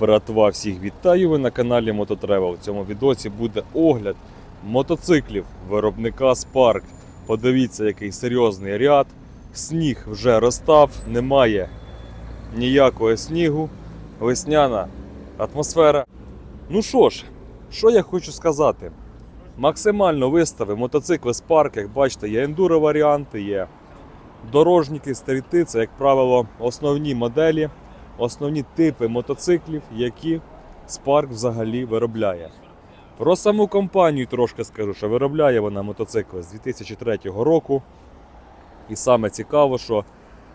Братва, всіх вітаю! Ви на каналі Мототревел. В цьому відосі буде огляд мотоциклів виробника Spark. Подивіться, який серйозний ряд. Сніг вже розстав, немає ніякого снігу. Весняна атмосфера. Ну що ж, що я хочу сказати? Максимально виставив мотоцикли Spark, як бачите, є ендуро варіанти, є дорожники, стріти, це, як правило, основні моделі основні типи мотоциклів, які Spark взагалі виробляє. Про саму компанію трошки скажу, що виробляє вона мотоцикли з 2003 року. І саме цікаво, що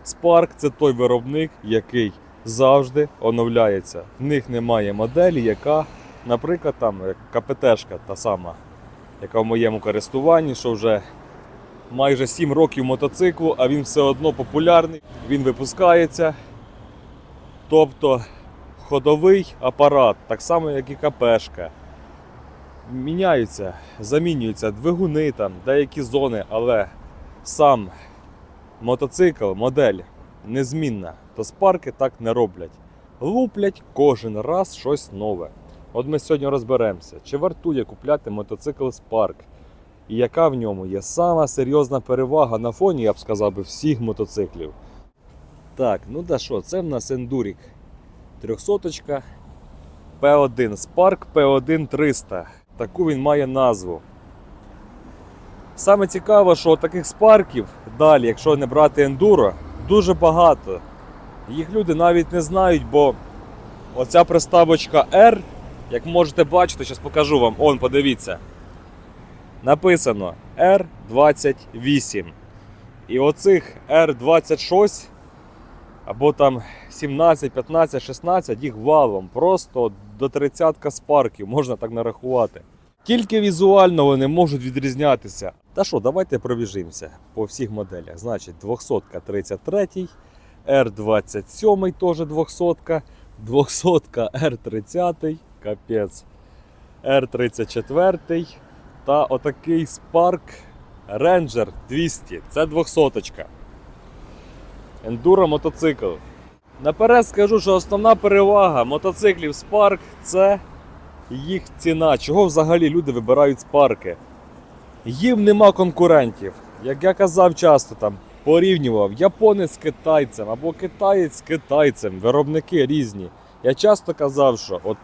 Spark це той виробник, який завжди оновляється. В них немає моделі, яка, наприклад, там КПТшка та сама, яка в моєму користуванні, що вже майже 7 років мотоциклу, а він все одно популярний, він випускається. Тобто ходовий апарат, так само як і КПшка. Міняються, замінюються двигуни, там, деякі зони, але сам мотоцикл, модель незмінна. То спарки так не роблять. Луплять кожен раз щось нове. От ми сьогодні розберемося, чи вартує купляти мотоцикл Spark, і яка в ньому є сама серйозна перевага на фоні, я б сказав, би, всіх мотоциклів. Так, ну да що, це в нас ендурік 300 P1 Spark P1 300. Таку він має назву. Саме цікаво, що таких спарків далі, якщо не брати ендуро, дуже багато. Їх люди навіть не знають, бо оця приставочка R, як можете бачити, зараз покажу вам, он, подивіться. Написано R28. І оцих R26 або там 17, 15, 16, їх валом. Просто до 30 спарків можна так нарахувати. Тільки візуально вони можуть відрізнятися. Та що, давайте пробіжимося по всіх моделях. Значить, 200 33, R27 теж 200, 200 R30, капець, R34 та отакий Spark Ranger 200. Це 200. Ендуро мотоцикл. Наперед скажу, що основна перевага мотоциклів Spark це їх ціна. Чого взагалі люди вибирають спарки? Їм нема конкурентів. Як я казав часто там, порівнював японець з китайцем або китаєць з китайцем, виробники різні. Я часто казав, що, от,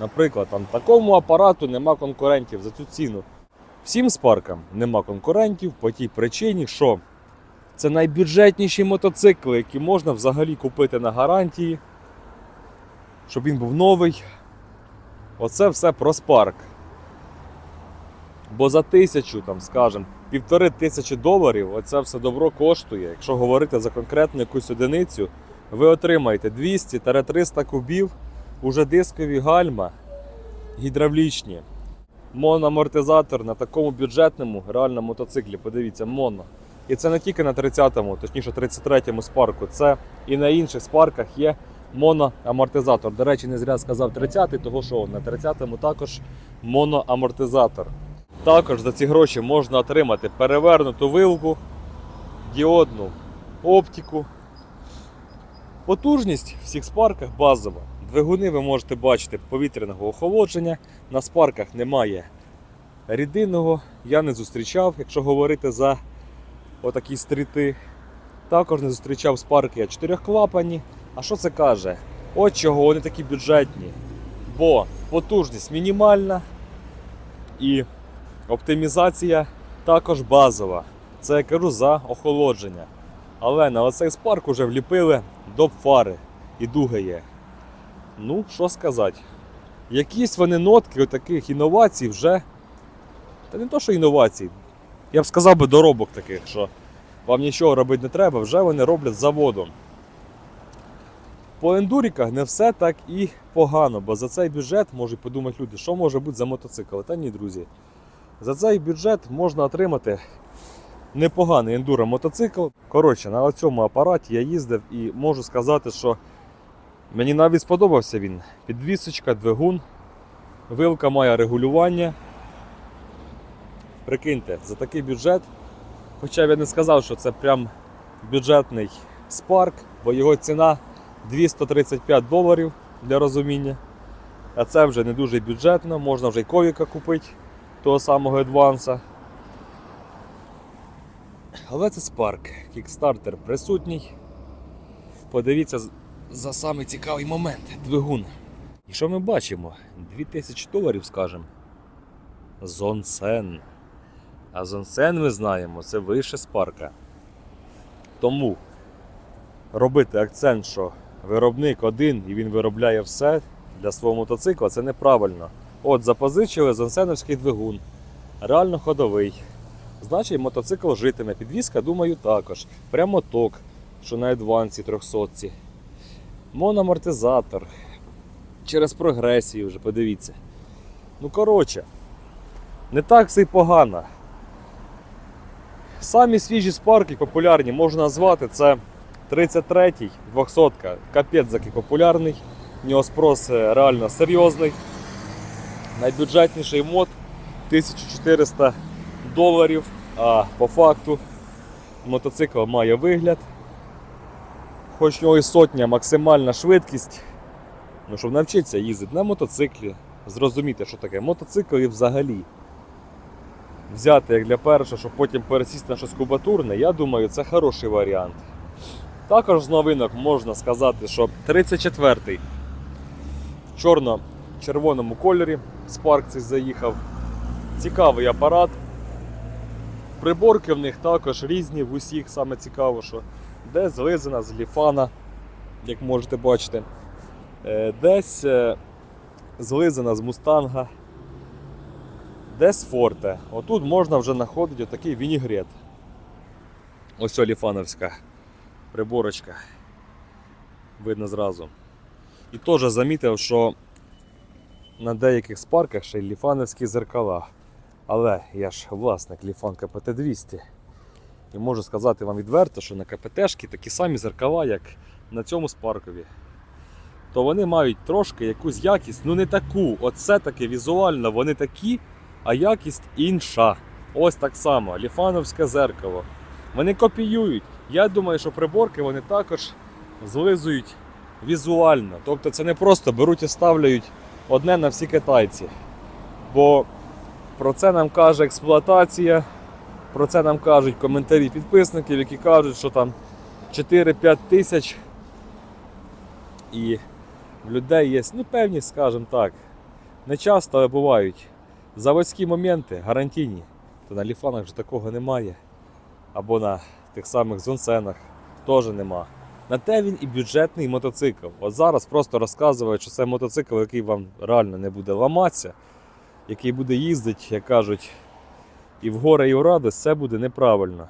наприклад, там такому апарату нема конкурентів за цю ціну. Всім спаркам нема конкурентів по тій причині, що це найбюджетніші мотоцикли, які можна взагалі купити на гарантії, щоб він був новий. Оце все про спарк. Бо за тисячу, там, скажімо, півтори тисячі доларів оце все добро коштує. Якщо говорити за конкретну якусь одиницю, ви отримаєте 200-300 кубів, уже дискові гальма гідравлічні. Моноамортизатор на такому бюджетному реально мотоциклі. Подивіться, моно. І це не тільки на 30-му, точніше 33-му спарку, це і на інших спарках є моноамортизатор. До речі, не зря сказав 30-й, того що на 30-му також моноамортизатор. Також за ці гроші можна отримати перевернуту вилку, діодну оптику. Потужність в всіх спарках базова. Двигуни ви можете бачити повітряного охолодження. На спарках немає рідинного. Я не зустрічав, якщо говорити за отакі стріти. Також не зустрічав спарки 4 клапані. А що це каже? От чого вони такі бюджетні. Бо потужність мінімальна і оптимізація також базова. Це я кажу за охолодження. Але на оцей спарк уже вліпили доп фари і дуга є. Ну, що сказати. Якісь вони нотки таких інновацій вже. Та не то, що інновацій. Я б сказав би доробок таких, що вам нічого робити не треба, вже вони роблять заводом. По ендуріках не все так і погано, бо за цей бюджет можуть подумати люди, що може бути за мотоцикл. Та ні, друзі. За цей бюджет можна отримати непоганий ендуро мотоцикл. Коротше, на цьому апараті я їздив і можу сказати, що мені навіть сподобався він. Підвісочка, двигун, вилка має регулювання. Прикиньте, за такий бюджет. Хоча б я не сказав, що це прям бюджетний спарк, бо його ціна 235 доларів для розуміння. А це вже не дуже бюджетно, можна вже й ковіка купити того самого адванса. Але це Spark. Кікстартер присутній. Подивіться за самий цікавий момент двигун. І що ми бачимо? 2000 доларів, скажемо. Зонсен. А Зонсен ми знаємо, це вище Спарка. Тому робити акцент, що виробник один і він виробляє все для свого мотоцикла, це неправильно. От запозичили Зонсеновський двигун. Реально ходовий. Значить, мотоцикл житиме. Підвізка, думаю, також. Прямо ток, що на адвансі 300. Мономортизатор. Через прогресію вже, подивіться. Ну, коротше, не так все й погано. Самі свіжі спарки популярні можна назвати це 33-й 200 Капець який популярний. В нього спрос е, реально серйозний. Найбюджетніший мод 1400 доларів. А по факту мотоцикл має вигляд. Хоч в нього і сотня максимальна швидкість. Ну, щоб навчитися їздити на мотоциклі, зрозуміти, що таке мотоцикл і взагалі. Взяти як для першого, щоб потім пересісти на щось кубатурне, я думаю, це хороший варіант. Також з новинок можна сказати, що 34-й в чорно-червоному кольорі Spark цей заїхав. Цікавий апарат. Приборки в них також різні в усіх, саме цікаво, що де злизана з ліфана, як можете бачити. Е, Десь е, злизана з мустанга, десь форте. Отут можна вже знаходити отакий вінігрет. Ось оліфановська приборочка. Видно зразу. І теж замітив, що на деяких спарках ще й ліфановські зеркала. Але я ж власник Ліфан КПТ 200. І можу сказати вам відверто, що на КПТшки такі самі зеркала, як на цьому спаркові. То вони мають трошки якусь якість, ну не таку. Оце таке візуально, вони такі, а якість інша. Ось так само, ліфановське зеркало. Вони копіюють. Я думаю, що приборки вони також злизують візуально. Тобто це не просто беруть і ставляють одне на всі китайці. Бо про це нам каже експлуатація, про це нам кажуть коментарі підписників, які кажуть, що там 4-5 тисяч. І в людей є ну, певні, скажімо так, не часто, але бувають заводські моменти гарантійні. То на ліфанах вже такого немає. Або на тих самих зонсенах теж нема. На те він і бюджетний мотоцикл. От зараз просто розказують, що це мотоцикл, який вам реально не буде ламатися, який буде їздити, як кажуть, і в гори, і в радость, це буде неправильно.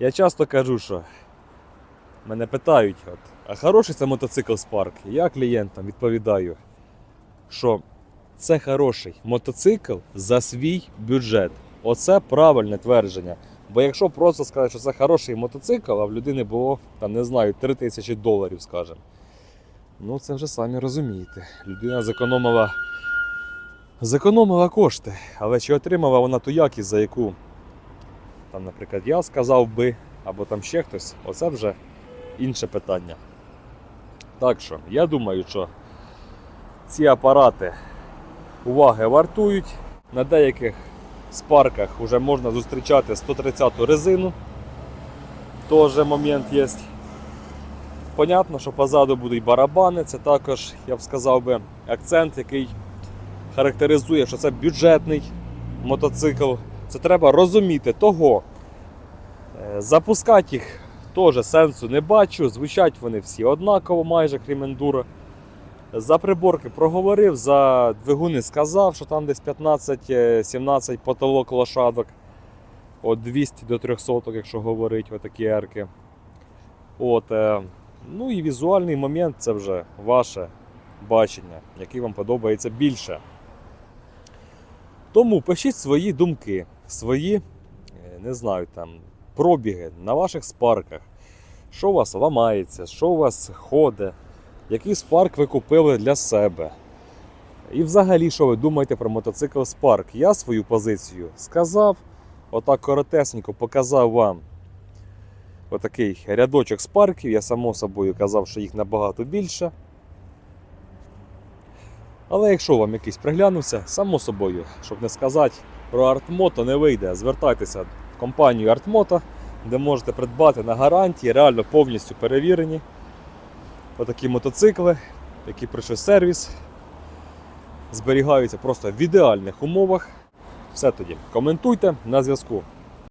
Я часто кажу, що мене питають, от, а хороший це мотоцикл Spark? Я клієнтам відповідаю, що це хороший мотоцикл за свій бюджет. Оце правильне твердження. Бо якщо просто сказати, що це хороший мотоцикл, а в людини було, там, не знаю, 3 тисячі доларів, скажімо. Ну, це вже самі розумієте. Людина зекономила, зекономила кошти, але чи отримала вона ту якість, за яку, там, наприклад, я сказав би, або там ще хтось, оце вже інше питання. Так що, я думаю, що ці апарати уваги вартують. На деяких спарках вже можна зустрічати 130-ту резину. Теж момент є. Понятно, що позаду будуть барабани, це також, я б сказав би, акцент, який характеризує, що це бюджетний мотоцикл. Це треба розуміти того. Е, Запускати їх теж сенсу не бачу. Звучать вони всі однаково, майже крім ендуро. За приборки проговорив, за двигуни сказав, що там десь 15-17 потолок лошадок. От 200 до 300, якщо говорить, отакі ерки. От, е, ну і візуальний момент це вже ваше бачення, який вам подобається більше. Тому пишіть свої думки, свої, е, не знаю, там, пробіги на ваших спарках. Що у вас ламається, що у вас ходить, який спарк ви купили для себе. І взагалі, що ви думаєте про мотоцикл Spark? Я свою позицію сказав, отак коротесенько показав вам отакий рядочок спарків. Я само собою казав, що їх набагато більше. Але якщо вам якийсь приглянувся, само собою, щоб не сказати про Артмото не вийде, звертайтеся в компанію Артмото, де можете придбати на гарантії, реально повністю перевірені отакі мотоцикли, які пройшли сервіс, зберігаються просто в ідеальних умовах. Все тоді. Коментуйте на зв'язку.